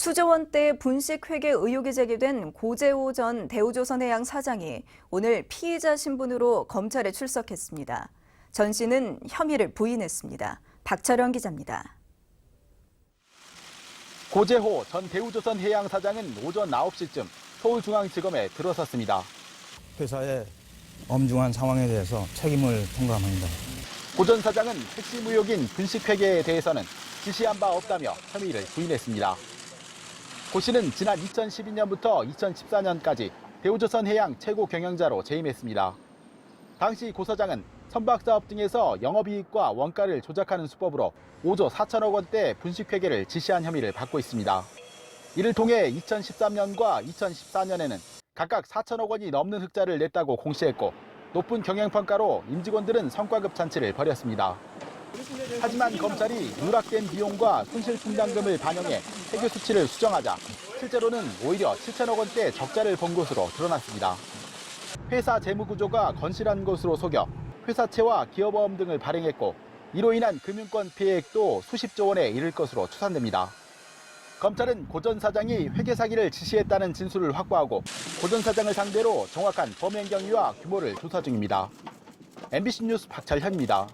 수조 원대 분식 회계 의혹이 제기된 고재호 전 대우조선해양 사장이 오늘 피의자 신분으로 검찰에 출석했습니다. 전 씨는 혐의를 부인했습니다. 박철영 기자입니다. 고재호 전 대우조선 해양 사장은 오전 9시쯤 서울중앙지검에 들어섰습니다. 회사의 엄중한 상황에 대해서 책임을 통감합니다. 고 전 사장은 핵심 의혹인 분식회계에 대해서는 지시한 바 없다며 혐의를 부인했습니다. 고 씨는 지난 2012년부터 2014년까지 대우조선 해양 최고 경영자로 재임했습니다. 당시 고 사장은 선박사업 등에서 영업이익과 원가를 조작하는 수법으로 5조 4천억 원대 분식회계를 지시한 혐의를 받고 있습니다. 이를 통해 2013년과 2014년에는 각각 4천억 원이 넘는 흑자를 냈다고 공시했고 높은 경영평가로 임직원들은 성과급 잔치를 벌였습니다. 하지만 검찰이 누락된 비용과 손실분담금을 반영해 회계 수치를 수정하자 실제로는 오히려 7천억 원대 적자를 본 것으로 드러났습니다. 회사 재무 구조가 건실한 것으로 속여 회사채와 기업어음 등을 발행했고 이로 인한 금융권 피해액도 수십조 원에 이를 것으로 추산됩니다. 검찰은 고 전 사장이 회계 사기를 지시했다는 진술을 확보하고 고 전 사장을 상대로 정확한 범행 경위와 규모를 조사 중입니다. MBC 뉴스 박철현입니다.